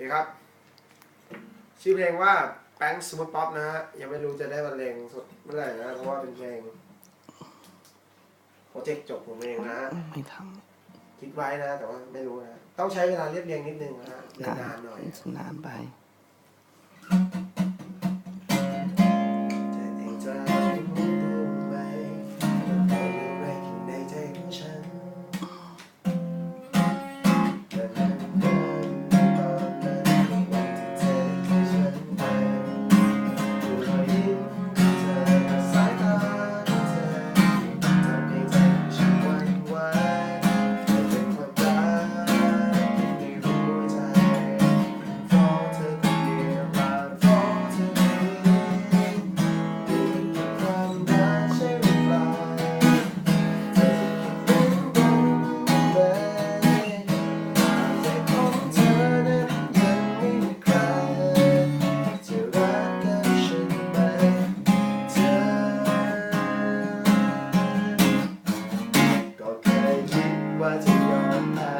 เคครับ ชื่อเพลงว่าแป้งสมุดป๊อปนะฮะ ยังไม่รู้จะได้บรรเลงสดเมื่อไหร่นะ เพราะว่าเป็นเพลงโปรเจกต์จบของเองนะฮะ ไม่ทคิดไว้นะ แต่ว่าไม่รู้นะ ต้องใช้เวลาเรียบเรียงนิดนึงนะฮะนานหน่อยนานไป was your young.